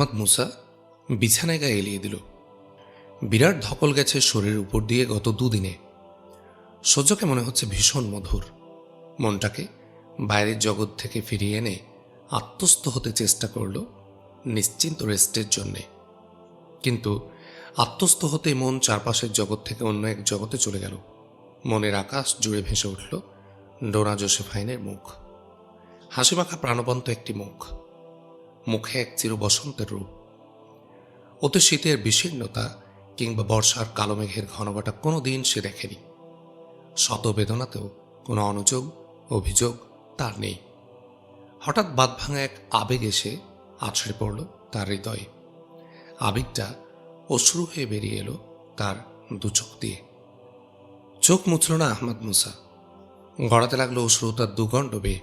আহমদ মুসা বিছানায় গায়ে এলিয়ে দিল। বিরাট ধকল গেছে শরীরের উপর দিয়ে গত দুদিনে। সহ্যকে মনে হচ্ছে ভীষণ মধুর। মনটাকে বাইরের জগৎ থেকে ফিরিয়ে এনে আত্মস্থ হতে চেষ্টা করল নিশ্চিন্ত রেস্টের জন্যে। কিন্তু আত্মস্থ হতে মন চারপাশের জগৎ থেকে অন্য এক জগতে চলে গেল। মনের আকাশ জুড়ে ভেসে উঠল ডোনা জোসেফাইনের মুখ। হাসিমাখা প্রাণবন্ত একটি মুখ। মুখে এক চির বসন্তের রূপ। ওতে শীতের বিশীর্ণতা কিংবা বর্ষার কালো মেঘের ঘনঘটা কোনো দিন সে দেখেনি। শত বেদনাতেও কোনো অনুযোগ, অভিযোগ তার নেই। হঠাৎ বাদ ভাঙা এক আবেগ এসে আছড়ে পড়ল তার হৃদয়ে। আবেগটা অশ্রু হয়ে বেরিয়ে এলো তার দু চোখ দিয়ে। চোখ মুছল না আহমদ মুসা। গড়াতে লাগল অশ্রু তার দুগণ্ড বেয়ে।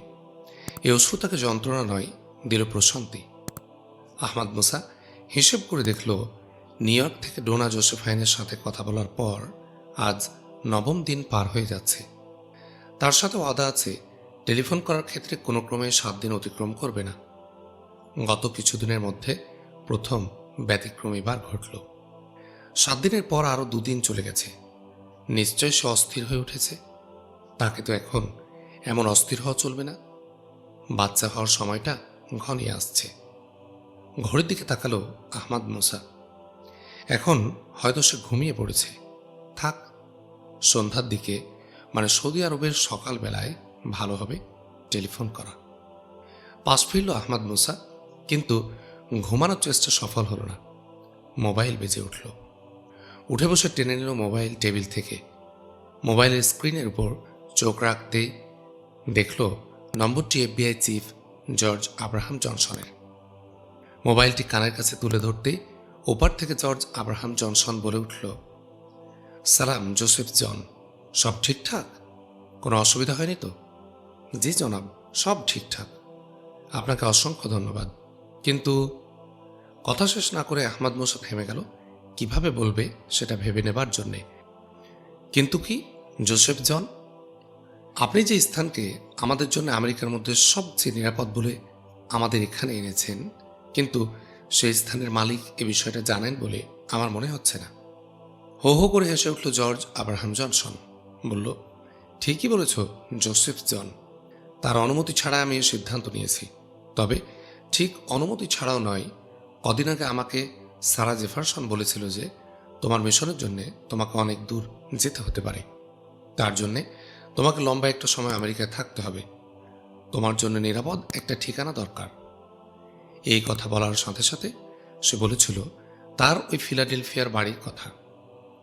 এই অশ্রু তাকে যন্ত্রণা নয়, দিল প্রশান্তি। আহমদ মুসা হিসেব করে দেখল, নিউ ইয়র্ক থেকে ডোনা জোসেফাইনের সাথে কথা বলার পর আজ নবম দিন পার হয়ে যাচ্ছে। তার সাথে ওয়াদা আছে, টেলিফোন করার ক্ষেত্রে কোনো ক্রমে সাত দিন অতিক্রম করবে না। গত কিছুদিনের মধ্যে প্রথম ব্যতিক্রম এবার ঘটল। সাত দিনের পর আরও দুদিন চলে গেছে। নিশ্চয় সে অস্থির হয়ে উঠেছে। তাকে তো এখন এমন অস্থির হওয়া চলবে না। বাচ্চা হওয়ার সময়টা ঘনিয়ে আসছে। ঘড়ির দিকে তাকালো আহমাদ মোসা। এখন হয়তো সে ঘুমিয়ে পড়েছে। থাক, সন্ধ্যার দিকে মানে সৌদি আরবের সকালবেলায় ভালো হবে, টেলিফোন করা। পাশ ফিরল আহমাদ মুসা, কিন্তু ঘুমানোর চেষ্টা সফল হলো না। মোবাইল বেজে উঠল। উঠে বসে টেনে নিল মোবাইল টেবিল থেকে। মোবাইলের স্ক্রিনের উপর চোখ রাখতেই দেখল নম্বরটি এফবিআই চিফ জর্জ আব্রাহাম জনসনের। মোবাইলটি কানের কাছে তুলে ধরতেই ওপার থেকে জর্জ আব্রাহাম জনসন বলে উঠল, সালাম, জোসেফ জন। সব ঠিকঠাক? কোনো অসুবিধা হয়নি তো? জি জনাব, সব ঠিকঠাক। আপনাকে অসংখ্য ধন্যবাদ। কিন্তু কথা শেষ না করে আহমদ মোসা থেমে গেল। কীভাবে বলবে সেটা ভেবে নেবার জন্যে। কিন্তু কি, জোসেফ জন? আপনি যে স্থানকে আমাদের জন্য আমেরিকার মধ্যে সবচেয়ে নিরাপদ বলে আমাদের এখানে এনেছেন কিন্তু সেই স্থানের মালিক এ বিষয়টা জানেন বলে আমার মনে হচ্ছে না। হো হো করে হেসে উঠল জর্জ আব্রাহাম জনসন। বলল, ঠিকই বলেছ, জোসেফ জন। তার অনুমতি ছাড়া আমি সিদ্ধান্ত নিয়েছি। তবে ঠিক অনুমতি ছাড়াও নয়, কদিন আগে আমাকে সারা জেফারসন বলেছিল যে তোমার মিশনের জন্যে তোমাকে অনেক দূর যেতে হতে পারে। তার জন্যে তোমাকে লম্বা একটা সময় আমেরিকায় থাকতে হবে। তোমার জন্য নিরাপদ একটা ঠিকানা দরকার। এই কথা বলার সাথে সাথে সে বলেছিল, তার ওই ফিলাডেলফিয়ার বাড়ির কথা।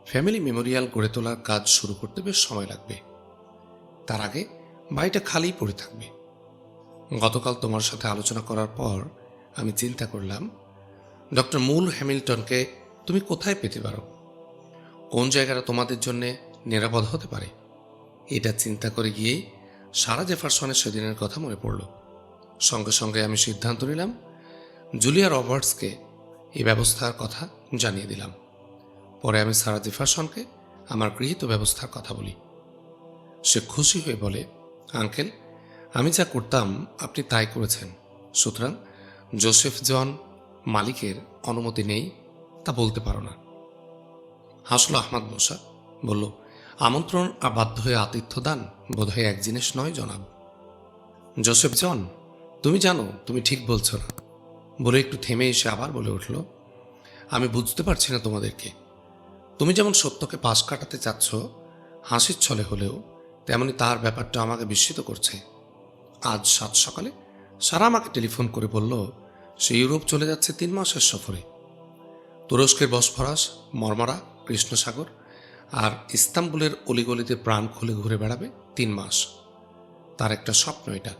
ফ্যামিলি মেমোরিয়াল গড়ে তোলার কাজ শুরু করতে বেশ সময় লাগবে। তার আগে বাড়িটা খালিই পড়ে থাকবে। গতকাল তোমার সাথে আলোচনা করার পর আমি চিন্তা করলাম, ডক্টর মূল হ্যামিল্টনকে তুমি কোথায় পেতে পারো? কোন জায়গাটা তোমাদের জন্যে নিরাপদ হতে পারে? এটা চিন্তা করে গিয়েই সারা জেফারসনের সেদিনের কথা মনে পড়ল। সঙ্গে সঙ্গে আমি সিদ্ধান্ত নিলাম জুলিয়া রবার্টসকে এই ব্যবস্থার কথা জানিয়ে দিলাম। পরে আমি সারা জেফারসনকে আমার গৃহীত ব্যবস্থার কথা বলি। সে খুশি হয়ে বলে, আঙ্কেল, আমি যা করতাম, আপনি তাই করেছেন। সুতরাং জোসেফ জন মালিকের অনুমতি নেই, তা বলতে পারো না। হাসল আহমদ মোসা বলল, আমন্ত্রণ আর বাধ্য হয়ে আতিথ্য দান বোধহয় এক জিনিস নয়, জনাব। জোসেফ জন, তুমি জানো, তুমি ঠিক বলছো না। বলে একটু থেমে এসে আবার বলে উঠল, আমি বুঝতে পারছি না তোমাদেরকে। তুমি যেমন সত্যকে পাশ কাটাতে চাচ্ছ, হাসির ছলে হলেও তেমনি তার ব্যাপারটা আমাকে বিস্মিত করছে। আজ সাত সকালে সারা আমাকে টেলিফোন করে বলল, সে ইউরোপ চলে যাচ্ছে তিন মাসের সফরে। তুরস্কের বসফরাস, মর্মরা, কৃষ্ণসাগর আর ইস্তাম্বুলের অলিগলিতে প্রাণ খুলে ঘুরে বেড়াবে তিন মাস। তার একটা স্বপ্ন এটা।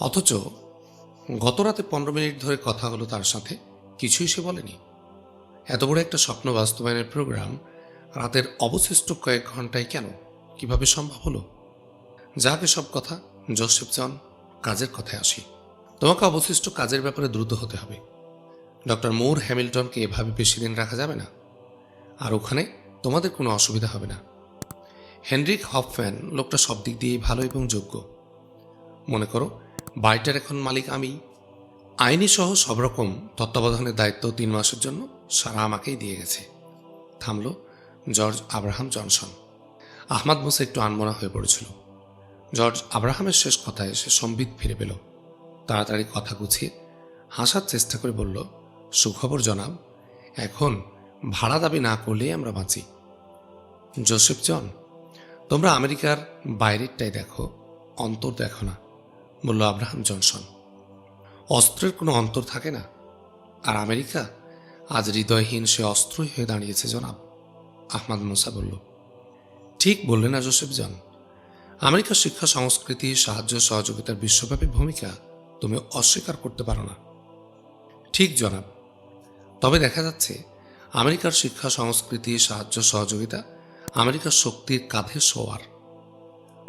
অথচ গত রাতে পনেরো মিনিট ধরে কথা হলো তার সাথে, কিছুই সে বলেনি। এত বড় একটা স্বপ্ন বাস্তবায়নের প্রোগ্রাম রাতের অবশিষ্ট কয়েক ঘন্টায় কেন? কীভাবে সম্ভব হলো? যাকে সব কথা, জোসেফ জন, কাজের কথায় আসি। তোমাকে অবশিষ্ট কাজের ব্যাপারে দ্রুত হতে হবে। ডক্টর মোর হ্যামিল্টনকে এভাবে বেশি দিন রাখা যাবে না। আর ওখানে তোমাদের কোনো অসুবিধা হবে না। হেনরিক হফম্যান লোকটা সব দিক দিয়েই ভালো এবং যোগ্য। মনে করো বাড়িটার এখন মালিক আমি। আইনি সহ সব রকম তত্ত্বাবধানের দায়িত্ব তিন মাসের জন্য সারা আমাকেই দিয়ে গেছে। থামল জর্জ আব্রাহাম জনসন। আহমাদ মোসা একটু আনমনা হয়ে পড়েছিল। জর্জ আব্রাহামের শেষ কথায় সে সম্বিত ফিরে পেল। তাড়াতাড়ি কথা গুছিয়ে হাসার চেষ্টা করে বলল, সুখবর জনাব, এখন ভাড়া দাবি না করলেই আমরা বাঁচি। জোসেফ জন, তোমরা আমেরিকার বাইরেরটাই দেখো, অন্তর দেখো না। বলল আব্রাহাম জনসন। অস্ত্রের কোনো অন্তর থাকে না। আর আমেরিকা, আজ হৃদয়হীন সে অস্ত্রই হয়ে দাঁড়িয়েছে, জনাব, আহমাদ মুসা বলল। ঠিক বললেন না জোসেফ জন আমেরিকার শিক্ষা, সংস্কৃতি, সাহায্য, সহযোগিতার বিশ্বব্যাপী ভূমিকা তুমি অস্বীকার করতে পারো না। ঠিক, জনাব। তবে দেখা যাচ্ছে, আমেরিকার শিক্ষা, সংস্কৃতি, সাহায্য, সহযোগিতা আমেরিকার শক্তির কাঁধে শোয়ার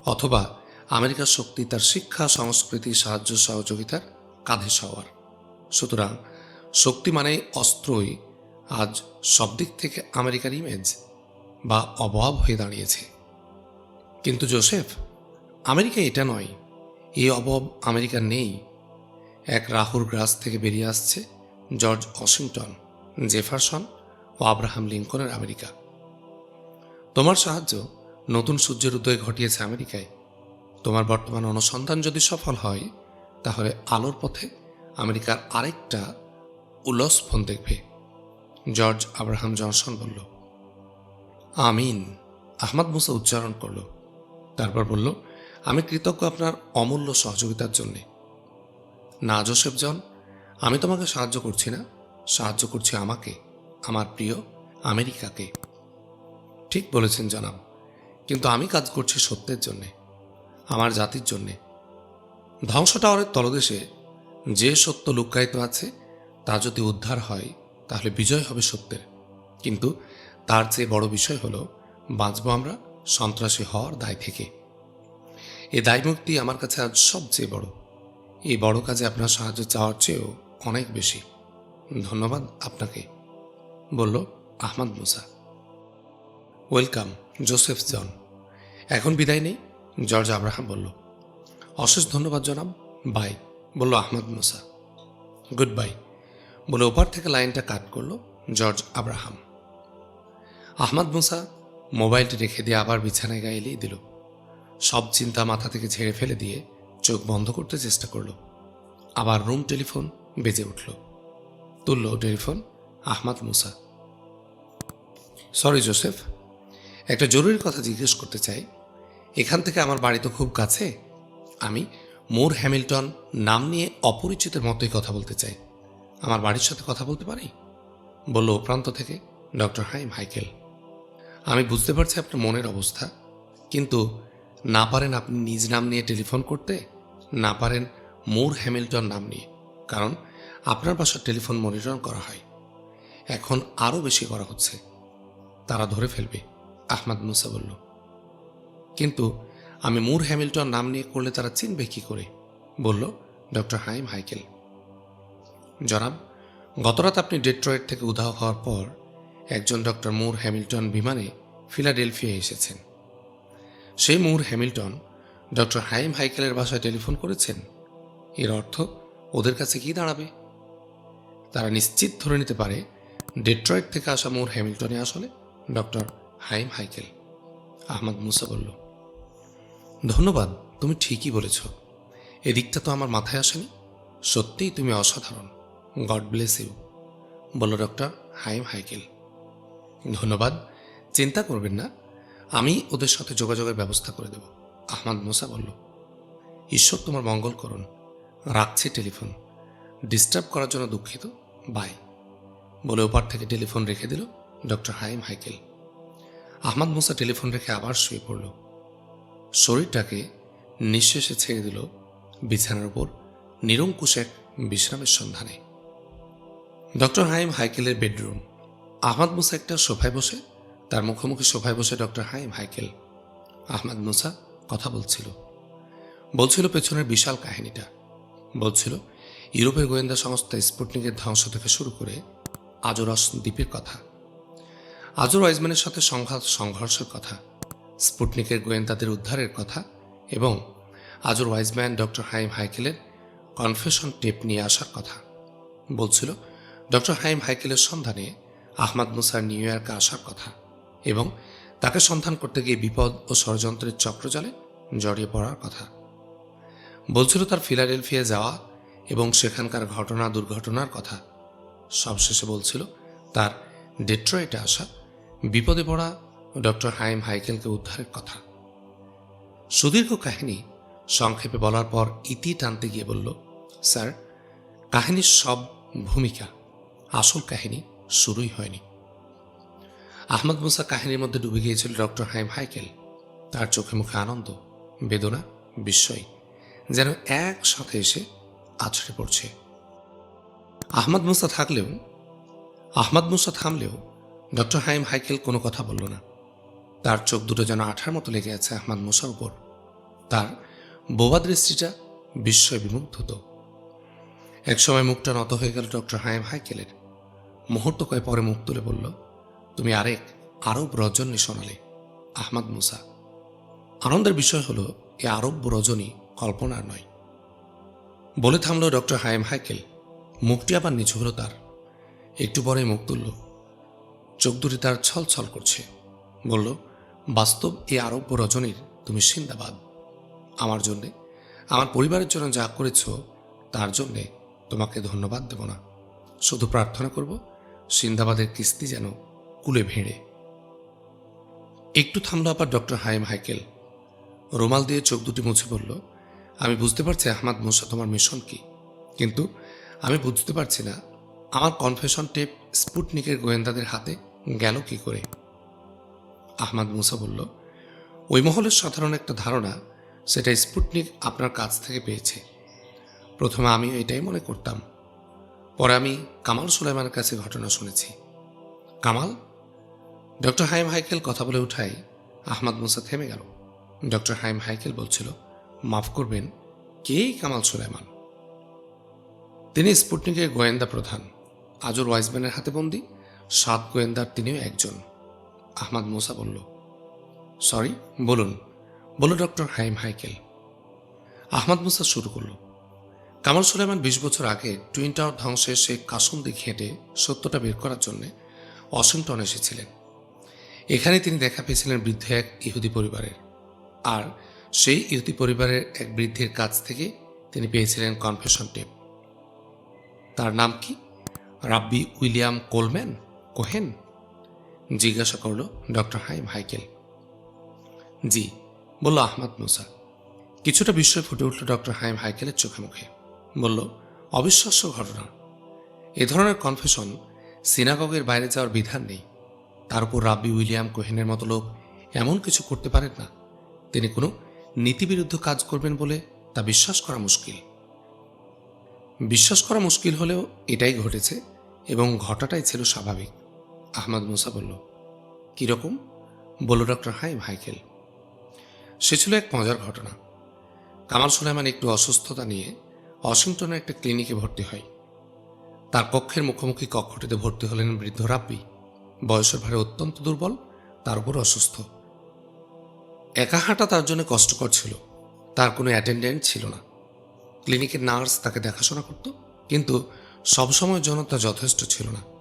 অথবা আমেরিকার শক্তি, তার শিক্ষা, সংস্কৃতি, সাহায্য, সহযোগিতার কাঁধে সওয়ার। সুতরাং শক্তি মানেই অস্ত্রই। আজ সব দিক থেকে আমেরিকার ইমেজ বা অভাব হয়ে দাঁড়িয়েছে। কিন্তু জোসেফ, আমেরিকা এটা নয়। এই অভাব আমেরিকার নেই। এক রাহুর গ্রাস থেকে বেরিয়ে আসছে জর্জ ওয়াশিংটন, জেফারসন ও আব্রাহাম লিঙ্কনের আমেরিকা। তোমার সাহায্য নতুন সূর্যের উদয় ঘটিয়েছে আমেরিকায়। তোমার বর্তমান অনুসন্ধান যদি সফল হয়, তাহলে আলোর পথে আমেরিকার আরেকটা উলস ফোন দেখবে। জর্জ আব্রাহাম জনসন বলল, আমিন। আহমদ মুসা উচ্চারণ করল, তারপর বলল, আমি কৃতজ্ঞ আপনার অমূল্য সহযোগিতার জন্যে। না, জোসেফ জন, আমি তোমাকে সাহায্য করছি না। সাহায্য করছি আমাকে, আমার প্রিয় আমেরিকাকে। ঠিক বলেছেন জনাব, কিন্তু আমি কাজ করছি সত্যের জন্যে। আমার জাতির জন্যে। ধ্বংস টাওয়ারের তলদেশে যে সত্য লুক্কায়িত আছে, তা যদি উদ্ধার হয়, তাহলে বিজয় হবে সত্যের। কিন্তু তার চেয়ে বড় বিষয় হলো, বাঁচব আমরা সন্ত্রাসী হওয়ার দায় থেকে। এ দায়মুক্তি আমার কাছে আজ সবচেয়ে বড়। এই বড় কাজে আপনার সাহায্য চাওয়ার চেয়েও অনেক বেশি। ধন্যবাদ আপনাকে, বলল Ahmad Musa. Welcome, Joseph John. এখন বিদায় নেই। জর্জ আব্রাহাম বলল, অশেষ ধন্যবাদ জনাব। বাই, বলল আহমদ মুসা। গুড বাই, বলে ওপার থেকে লাইনটা কাট করল জর্জ আব্রাহাম। আহমদ মুসা মোবাইলটি রেখে দিয়ে আবার বিছানায় গায়ে এলিয়ে দিল। সব চিন্তা মাথা থেকে ঝেড়ে ফেলে দিয়ে চোখ বন্ধ করতে চেষ্টা করল। আবার রুম টেলিফোন বেজে উঠল। তুলল telephone Ahmad Musa. Sorry Joseph, একটা জরুরি কথা জিজ্ঞেস করতে চাই। এখান থেকে আমার বাড়ি তো খুব কাছে। আমি মোর হ্যামিল্টন নাম নিয়ে অপরিচিতের মতোই কথা বলতে চাই। আমার বাড়ির সাথে কথা বলতে পারি? বলল ও প্রান্ত থেকে ডক্টর হাই মাইকেল আমি বুঝতে পারছি আপনার মনের অবস্থা, কিন্তু না পারেন আপনি নিজ নাম নিয়ে টেলিফোন করতে, না পারেন মোর হ্যামিল্টন নাম নিয়ে, কারণ আপনার বাসার টেলিফোন মনিটর করা হয়। এখন আরও বেশি করা হচ্ছে। তারা ধরে ফেলবে, আহমদ মুসা বলল। কিন্তু আমি মুর হ্যামিল্টন নাম নিয়ে করলে তারা চিনবে কি করে? বলল, ডক্টর হাইম হাইকেল। জনাব, গতরাত আপনি ডেট্রয়েট থেকে উধাও হওয়ার পর একজন ডক্টর মুর হ্যামিল্টন বিমানে ফিলাডেলফিয়া এসেছেন। সেই মুর হ্যামিল্টন ডক্টর হাইম হাইকেলের বাসায় টেলিফোন করেছেন। এর অর্থ, ওদের কাছে কি দাঁড়াবে? তারা নিশ্চিত ধরে নিতে পারে, ডেট্রয়েট থেকে আসা মুর হ্যামিল্টনে আসলে ডক্টর হাইম হাইকেল। আহমদ মুসা বলল ধন্যবাদ, তুমি ঠিকই বলেছ। এদিকটা তো আমার মাথায় আসেনি। সত্যিই তুমি অসাধারণ। God bless you. বলল ডক্টর হাইম হাইকেল। ধন্যবাদ। চিন্তা করবেন না। আমি ওদের সাথে যোগাযোগের ব্যবস্থা করে দেব। আহমদ মুসা বলল, ঈশ্বর তোমার মঙ্গল করুন। রাখছি টেলিফোন। ডিস্টার্ব করার জন্য দুঃখিত। বাই। বলে ওপার থেকে টেলিফোন রেখে দিল doctor Haim Haikel. Ahmad Musa telephone রেখে আবার শুয়ে পড়ল। শরীরটাকে নিঃশেষে ছেড়ে দিল বিছানার উপর নিরঙ্কুশ এক বিশ্রামের সন্ধানে। ডক্টর হাইম হাইকেলের বেডরুম। আহমদ মুসা একটা সোফায় বসে, তার মুখোমুখি সোফায় বসে ডক্টর হাইম হাইকেল। আহমদ মুসা কথা বলছিল। বলছিল পেছনের বিশাল কাহিনীটা। বলছিল, ইউরোপের গোয়েন্দা সংস্থা স্পুটনিকের ধ্বংস থেকে শুরু করে আজরস দ্বীপের কথা। আজর ওয়াইজম্যানের সাথে সংঘাত, সংঘর্ষের কথা। স্পুটনিকের গোয়েন্দাদের উদ্ধারের কথা এবং আজর ওয়াইজম্যান ডক্টর হাইম হাইকেলের কনফেশন টেপ নিয়ে আসার কথা বলছিল ডক্টর হাইম হাইকেলের সন্ধানে আহমাদ মুসার নিউ ইয়র্কে আসার কথা এবং তাকে সন্ধান করতে গিয়ে বিপদ ও ষড়যন্ত্রের চক্রজালে জড়িয়ে পড়ার কথা। বলছিল তার ফিলাডেলফিয়া যাওয়া এবং সেখানকার ঘটনা দুর্ঘটনার কথা। সবশেষে বলছিল তার ডেট্রয়েটে আসা বিপদে পড়া ডক্টর হাইম হাইকেলকে উদ্ধারের কথা। সুদীর্ঘ কাহিনী সংক্ষেপে বলার পর ইতি টানতে গিয়ে বলল, স্যার, কাহিনীর সব ভূমিকা, আসল কাহিনী শুরুই হয়নি। আহমদ মুসা কাহিনীর মধ্যে ডুবে গিয়েছিল ডক্টর হাইম হাইকেল। তার চোখে মুখে আনন্দ, বেদনা, বিস্ময় যেন একসাথে এসে আছড়ে পড়ছে। আহমদ মুসা থাকলেও, আহমদ মুসা থামলেও ডক্টর হাইম হাইকেল কোনো কথা বলল না। তার চোখ দুটো যেন আঠার মতো লেগে আছে আহমদ মুসার উপর। তার বোবা দৃষ্টিটা বিস্ময় বিমুগ্ধত। একসময় মুখটা নত হয়ে গেল ডক্টর হায়েম হাইকেলের। মুহূর্ত কয়ে পরে মুখ তুলে বলল, তুমি আরেক আরব রজনী শোনালে, আহমদ মুসা। আনন্দের বিষয় হলো, এ আরব রজনী কল্পনার নয়। বলে থামল ডক্টর হায়েম হাইকেল। মুখটি আবার নিচু হলো তার। একটু পরে মুখ তুলল। চোখ দুটি তার ছল ছল করছে। বলল বাস্তব এই আরব্য রজনীর তুমি সিন্দাবাদ। আমার জন্যে, আমার পরিবারের জন্য যা করেছ, তার জন্যে তোমাকে ধন্যবাদ দেব না। শুধু প্রার্থনা করব, সিন্দাবাদের কিস্তি যেন কুলে ভেড়ে। একটু থামলো আবার ডক্টর হাইম হাইকেল। রুমাল দিয়ে চোখ দুটি মুছে বলল, আমি বুঝতে পারছি আহমাদ মুসা তোমার মিশন কি, কিন্তু আমি বুঝতে পারছি না, আমার কনফেশন টেপ স্পুটনিকের গোয়েন্দাদের হাতে গেল কি করে? আহমাদ মুসা বলল, ওই মহলের সাধারণ একটা ধারণা, সেটা স্পুটনিক আপনার কাছ থেকে পেয়েছে। প্রথমে আমি এটাই মনে করতাম। পরে আমি কামাল সুলাইমানের কাছে ঘটনা শুনেছি। কামাল? ডক্টর হাইম হাইকেল কথা বলে উঠাই আহমাদ মুসা থেমে গেল। ডক্টর হাইম হাইকেল বলছিল, মাফ করবেন, কে কামাল সুলাইমান? তিনি স্পুটনিকের গোয়েন্দা প্রধান। আজর ওয়াইজম্যানের হাতে বন্দি। সাত গোয়েন্দার তিনিও একজন। আহমাদ মুসা বলল, সরি, বলুন বলল ডক্টর হাইম হাইকেল। আহমদ মুসা শুরু করল, কামাল সুলাইমান বিশ বছর আগে টুইন টাওয়ার ধ্বংসের সেই কাসন্দি হেঁটে সত্যটা বের করার জন্য ওয়াশিংটন এসেছিলেন। এখানে তিনি দেখা পেয়েছিলেন বৃদ্ধ এক ইহুদি পরিবারের। আর সেই ইহুদি পরিবারের এক বৃদ্ধের কাছ থেকে তিনি পেয়েছিলেন কনফেশন টেপ। তার নাম কি? Rabbi William Coleman? কোহেন? জিজ্ঞাসা করল, ডক্টর হাইম, হাইকেল। জি, বলল আহমদ মুসা। কিছুটা বিস্ময় ফুটে উঠল ডক্টর হাইম হাইকেলের চোখে মুখে। বলল, অবিশ্বাস্য ঘটনা। এ ধরনের কনফেশন সিনাগগের বাইরে যাওয়ার বিধান নেই। তার উপর রাব্বি উইলিয়াম কোহেনের মতো লোক এমন কিছু করতে পারেন না। তিনি কোনো নীতিবিরুদ্ধ কাজ করবেন বলে তা বিশ্বাস করা মুশকিল। বিশ্বাস করা মুশকিল হলেও এটাই ঘটেছে এবং ঘটাটাই ছিল স্বাভাবিক। আহমদ মুসা বলল, কীরকম? বলল, ডক্টর হাইম ভাইকেল সে ছিল এক মজার ঘটনা। কামাল সুলাইমান একটু অসুস্থতা নিয়ে ওয়াশিংটনের একটা ক্লিনিকে ভর্তি হয়। তার কক্ষের মুখোমুখি কক্ষটিতে ভর্তি হলেন বৃদ্ধ রাব্বি। বয়সের ভারে অত্যন্ত দুর্বল, তার উপর অসুস্থ। একা হাঁটা তার জন্য কষ্টকর ছিল। তার কোনো অ্যাটেন্ডেন্ট ছিল না। ক্লিনিকের নার্স তাকে দেখাশোনা করত, কিন্তু সবসময়ের জন্য তা যথেষ্ট ছিল না।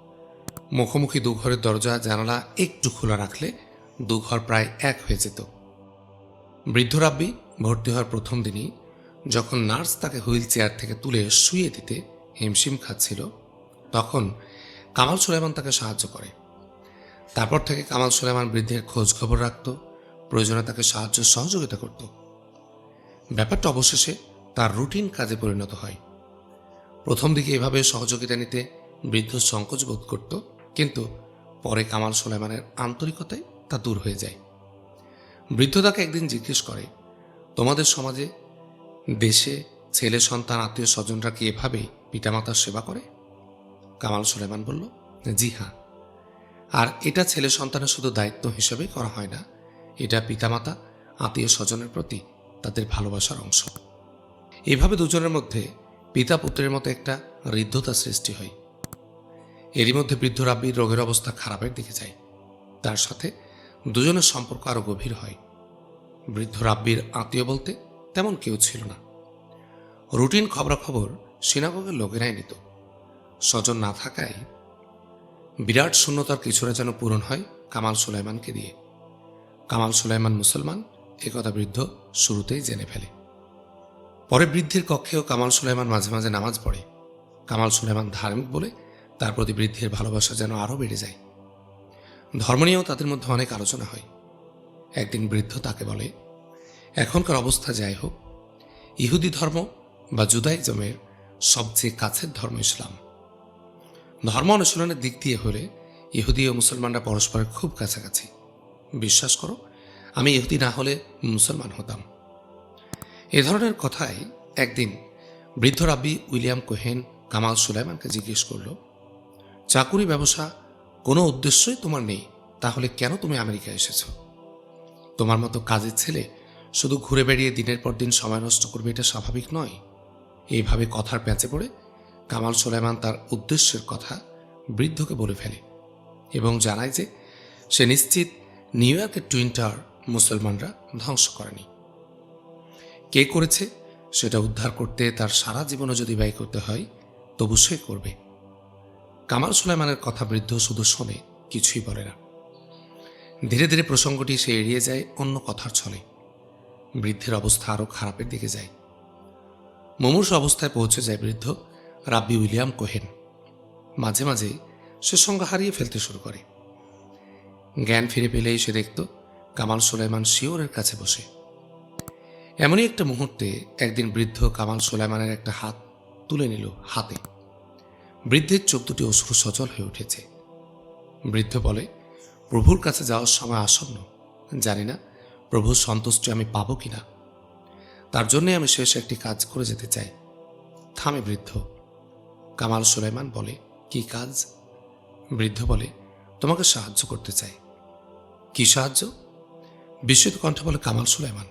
মুখোমুখি দুঘরের দরজা, জানালা একটু খোলা রাখলে দুঘর প্রায় এক হয়ে যেত। বৃদ্ধ রাব্বি ভর্তি হওয়ার প্রথম দিনই যখন নার্স তাকে হুইল চেয়ার থেকে তুলে শুয়ে দিতে হিমশিম খাচ্ছিল, তখন কামাল সুলেমান তাকে সাহায্য করে। তারপর থেকে কামাল সুলেমান বৃদ্ধের খোঁজ খবর রাখত, প্রয়োজনে তাকে সাহায্য সহযোগিতা করত। ব্যাপারটা অবশেষে তার রুটিন কাজে পরিণত হয়। প্রথম দিকে এভাবে সহযোগিতা নিতে বৃদ্ধ সংকোচ বোধ করত কিন্তু পরে কামাল সুলেমানের আন্তরিকতায় তা দূর হয়ে যায়। বৃদ্ধ তাকে একদিন জিজ্ঞেস করে, তোমাদের সমাজে দেশে ছেলে, সন্তান, আত্মীয় স্বজনরা কি এভাবেই পিতামাতার সেবা করে? কামাল সুলেমান বলল, জি হ্যাঁ। আর এটা ছেলে, সন্তানের শুধু দায়িত্ব হিসেবে করা হয় না, এটা পিতামাতা, আত্মীয় স্বজনের প্রতি তাদের ভালোবাসার অংশ। এভাবে দুজনের মধ্যে পিতা পুত্রের মতো একটা হৃদ্ধতা সৃষ্টি হয়। এরই মধ্যে বৃদ্ধ রাব্বির রোগের অবস্থা খারাপের দিকে যায়। তার সাথে দুজনের সম্পর্ক আরও গভীর হয়। বৃদ্ধ রাব্বির আত্মীয় বলতে তেমন কেউ ছিল না। রুটিন খবরাখবর সিনাগোগের লোকেরাই নিত। স্বজন না থাকায় বিরাট শূন্যতার কিছুটা যেন পূরণ হয় কামাল সুলাইমানকে দিয়ে। কামাল সুলাইমান মুসলমান একথা বৃদ্ধ শুরুতেই জেনে ফেলে। পরে বৃদ্ধির কক্ষেও কামাল সুলাইমান মাঝে মাঝে নামাজ পড়ে। কামাল সুলাইমান ধার্মিক বলে তার প্রতি বৃদ্ধির ভালোবাসা যেন আরও বেড়ে যায়। ধর্ম নিয়েও তাদের মধ্যে অনেক আলোচনা হয়। একদিন বৃদ্ধ তাকে বলে, এখনকার অবস্থা যাই হোক, ইহুদি ধর্ম বা জুদাইজমের সবচেয়ে কাছের ধর্ম ইসলাম। ধর্ম অনুশীলনের দিক দিয়ে হলে ইহুদি ও মুসলমানরা পরস্পরের খুব কাছাকাছি। বিশ্বাস করো, আমি ইহুদি না হলে মুসলমান হতাম। এ ধরনের কথায় একদিন বৃদ্ধ রাব্বি উইলিয়াম কোহেন, কামাল সুলাইমানকে জিজ্ঞেস করল চাকুরি ব্যবসা কোনো উদ্দেশ্যই তোমার নেই। তাহলে কেন তুমি আমেরিকা এসেছ? তোমার মতো কাজের ছেলে শুধু ঘুরে বেড়িয়ে দিনের পর দিন সময় নষ্ট করবে এটা স্বাভাবিক নয়। এইভাবে কথার প্যাঁচে পড়ে কামাল সুলাইমান তার উদ্দেশ্যের কথা বৃদ্ধকে বলে ফেলে এবং জানায় যে সে নিশ্চিত নিউ ইয়র্কের টুইন টাওয়ার মুসলমানরা ধ্বংস করেনি। কে করেছে সেটা উদ্ধার করতে তার সারা জীবনও যদি ব্যয় করতে হয়, তবু সে করবে। কামাল সুলাইমানের কথা বৃদ্ধ শুধু শোনে, কিছুই বলে না। ধীরে ধীরে প্রসঙ্গটি সে এড়িয়ে যায়, অন্য কথার ছলে। বৃদ্ধের অবস্থা আরও খারাপের দিকে যায়। মুমূর্ষ অবস্থায় পৌঁছে যায় বৃদ্ধ রাব্বি উইলিয়াম কোহেন। মাঝে মাঝে সে সংজ্ঞা হারিয়ে ফেলতে শুরু করে। জ্ঞান ফিরে পেলেই সে দেখত কামাল সুলাইমান শিওরের কাছে বসে। এমনই একটা মুহূর্তে একদিন বৃদ্ধ কামাল সুলাইমানের একটা হাত তুলে নিল হাতে। বৃদ্ধের চোখ দুটি অশ্রু সচল হয়ে উঠেছে। বৃদ্ধ বলে, প্রভুর কাছে যাওয়ার সময় আসন্ন। জানি না, প্রভুর সন্তুষ্টি আমি পাবো কিনা তার জন্যে আমি শেষ একটি কাজ করে যেতে চাই। থামে বৃদ্ধ। কামাল সুলাইমান বলে, কি কাজ? বৃদ্ধ বলে, তোমাকে সাহায্য করতে চাই। কি সাহায্য? বিস্মিত কণ্ঠে বলে কামাল সুলাইমান।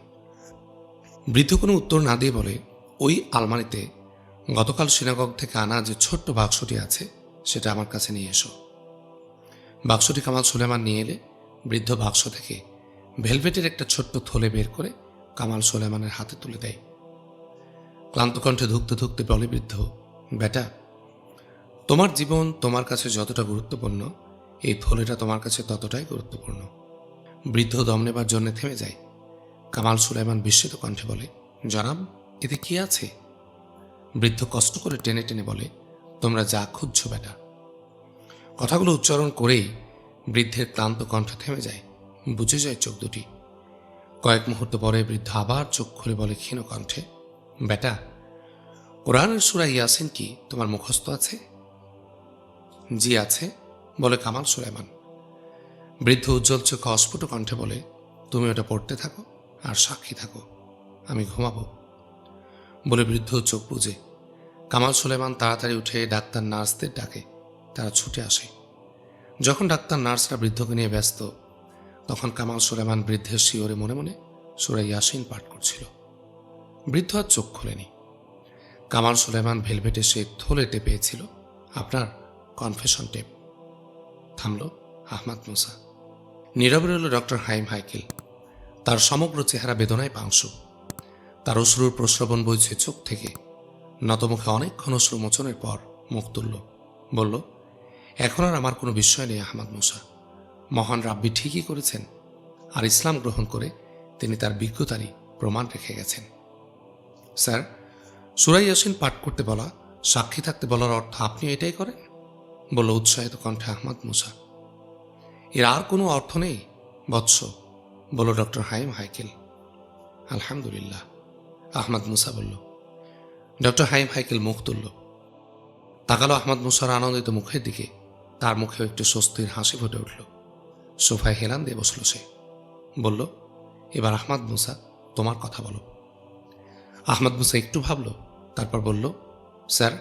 বৃদ্ধ কোনো উত্তর না দিয়ে বলে, ওই আলমারিতে গতকাল সিনাগগ থেকে আনা যে ছোট্ট বাক্সটি আছে, সেটা আমার কাছে নিয়ে এসো। বাক্সটি কামাল সুলেমান নিয়ে এলে বৃদ্ধ বাক্স থেকে ভেলভেটের একটা ছোট্ট থলে বের করে কামাল সুলেমানের হাতে তুলে দেয়। ক্লান্ত কণ্ঠে ধুকতে ধুকতে বলে বৃদ্ধ, বেটা, তোমার জীবন তোমার কাছে যতটা গুরুত্বপূর্ণ, এই থলেটা তোমার কাছে ততটাই গুরুত্বপূর্ণ। বৃদ্ধ দম নেবার জন্য থেমে যায়। কামাল সুলাইমান বিস্মিত কণ্ঠে বলে, জনাব, এতে কি আছে? বৃদ্ধ কষ্ট করে টেনে টেনে বলে, তোমরা যা খুঁজছো বেটা। কথাগুলো উচ্চারণ করেই বৃদ্ধের ক্লান্ত কণ্ঠ থেমে যায়। বুঝে যায় চোখ দুটি। কয়েক মুহূর্ত পরে বৃদ্ধ আবার চোখ খুলে বলে ক্ষীণ কণ্ঠে, বেটা, কোরআনের সুরা ইয়াসিন কি তোমার মুখস্থ আছে? জি, আছে, বলে কামাল সুলাইমান। বৃদ্ধ উজ্জ্বল চোখে অস্ফুট কণ্ঠে বলে, তুমি ওটা পড়তে থাকো আর সাক্ষী থাকো, আমি ঘুমাবো। বলে বৃদ্ধ চোখ বুঝে কামাল সুলেমান তাড়াতাড়ি উঠে ডাক্তার নার্সদের ডাকে। তারা ছুটে আসে। যখন ডাক্তার নার্সরা বৃদ্ধকে নিয়ে ব্যস্ত, তখন কামাল সুলেমান বৃদ্ধের শিওরে মনে মনে সুরাই ইয়াসিন পাঠ করছিল। বৃদ্ধ আর চোখ খোলেনি। কামাল সুলেমান ভেলভেটে সে থলে টেপেছিল আপনার কনফেশন টেপ। থামল আহমাদ মুসা। নীরবে রইল ডক্টর হাইম হাইকেল। তার সমগ্র চেহারা বেদনায় পাংশু। তার অশ্রুর প্রশ্রবণ বইছে চোখ থেকে। নতমুখে অনেকক্ষণ অশ্রু মোচনের পর মুখ তুলল। বলল, এখন আর আমার কোনো বিস্ময় নেই, আহমদ মুসা। মহান রাব্বি ঠিকই করেছেন, আর ইসলাম গ্রহণ করে তিনি তার বিজ্ঞতারই প্রমাণ রেখে গেছেন। স্যার সুরাই ইয়াসিন পাঠ করতে বলা, সাক্ষী থাকতে বলার অর্থ আপনি এটাই করেন? বলল উৎসাহিত কণ্ঠে আহমদ মুসা। এর আর কোনো অর্থ নেই, বৎস, বলল ডক্টর হাইম হাইকেল। আলহামদুলিল্লাহ। আহমদ মুসা বলল, ডক্টর হাইম হাইকেল মুখ তুলল। তাকালো আহমদ মুসার আনন্দিত মুখের দিকে। তার মুখেও একটু স্বস্তির হাসি ফুটে উঠল। সোফায় হেলান দিয়ে বসল সে। বলল, এবার আহমদ মুসা, তোমার কথা বলো। আহমদ মুসা একটু ভাবল, তারপর বলল, স্যার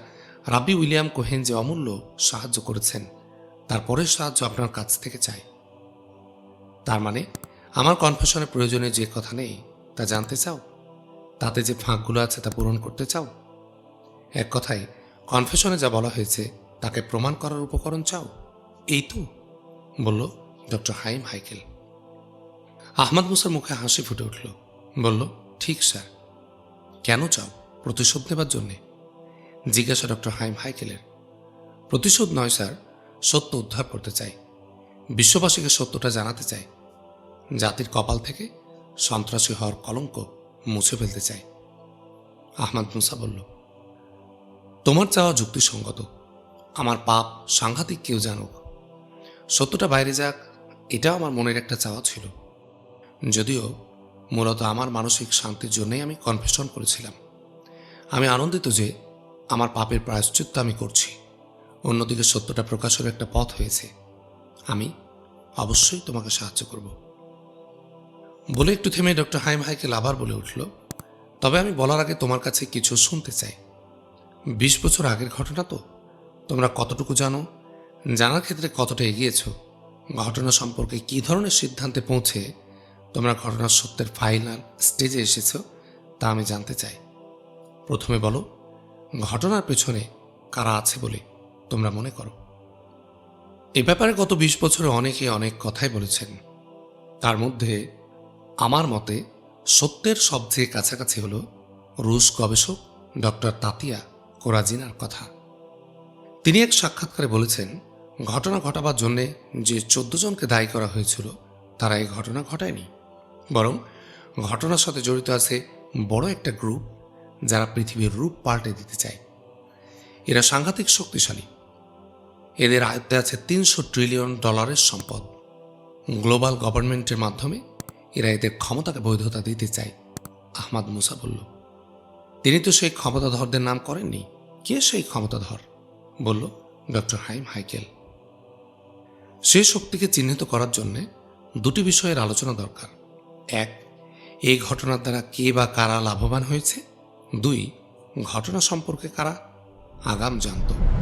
রাবি উইলিয়াম কোহেন যে অমূল্য সাহায্য করেছেন তারপরের সাহায্য আপনার কাছ থেকে চাই। তার মানে আমার কনফেশনের প্রয়োজনে যে কথা নেই, তা জানতে চাও? তাতে যে ফাঁকগুলো আছে তা পূরণ করতে চাও? এক কথায় কনফেশনে যা বলা হয়েছে, তাকে প্রমাণ করার উপকরণ চাও? এই তো, বলল ডক্টর হাইম হাইকেল। আহমদ মুসার মুখে হাসি ফুটে উঠল। বলল, ঠিক স্যার। কেন চাও? প্রতিশোধ নেবার জন্যে? জিজ্ঞাসা ডক্টর হাইম হাইকেলের। প্রতিশোধ নয় স্যার, সত্য উদ্ধার করতে চাই। বিশ্ববাসীকে সত্যটা জানাতে চাই। জাতির কপাল থেকে সন্ত্রাসী হওয়ার কলঙ্ক মুছে ফেলতে চাই। আহমদ মুসা বলল, তোমার চাওয়া যুক্তিসঙ্গত। আমার পাপ সাংঘাতিক কেউ জানুক। সত্যটা বাইরে যাক, এটাও আমার মনের একটা চাওয়া ছিল। যদিও মূলত আমার মানসিক শান্তির জন্যই আমি কনফেশন করেছিলাম। আমি আনন্দিত যে আমার পাপের প্রায়শ্চিত্ত আমি করছি। অন্যদিকে সত্যটা প্রকাশের একটা পথ হয়েছে। আমি অবশ্যই তোমাকে সাহায্য করব। বলে একটু থেমে ডক্টর হাইম হাইকেল আবার বলে উঠল, তবে আমি বলার আগে তোমার কাছে কিছু শুনতে চাই। বিশ বছর আগের ঘটনা তো। তোমরা কতটুকু জানো? জানার ক্ষেত্রে কতটা এগিয়েছ? ঘটনা সম্পর্কে কী ধরনের সিদ্ধান্তে পৌঁছে তোমরা ঘটনার সত্যের ফাইনাল স্টেজে এসেছ, তা আমি জানতে চাই। প্রথমে বলো, ঘটনার পেছনে কারা আছে বলে তোমরা মনে করো? এ ব্যাপারে গত বিশ বছরে অনেকে অনেক কথাই বলেছেন। তার মধ্যে আমার মতে, সত্যের সবচেয়ে কাছাকাছি হল রুশ গবেষক ডক্টর তাতিয়া কোরাজিনার কথা। তিনি এক সাক্ষাৎকারে বলেছেন, ঘটনা ঘটাবার জন্যে যে চোদ্দ জনকে দায়ী করা হয়েছিল, তারা এই ঘটনা ঘটায়নি। বরং ঘটনার সাথে জড়িত আছে বড় একটা গ্রুপ যারা পৃথিবীর রূপ পাল্টে দিতে চায়। এরা সাংঘাতিক শক্তিশালী। এদের আয়ত্তে আছে তিনশো ট্রিলিয়ন ডলারের সম্পদ। গ্লোবাল গভর্নমেন্টের মাধ্যমে এরা এদের ক্ষমতাকে বৈধতা দিতে চায়। আহমাদ মুসা বলল, তিনি তো সেই ক্ষমতাধরদের নাম করেননি। কে সেই ক্ষমতাধর? বলল, ডক্টর হাইম হাইকেল। সেই শক্তিকে চিহ্নিত করার জন্য দুটি বিষয়ের আলোচনা দরকার। এক, এই ঘটনার দ্বারা কে বা কারা লাভবান হয়েছে। দুই, ঘটনা সম্পর্কে কারা আগাম জানত।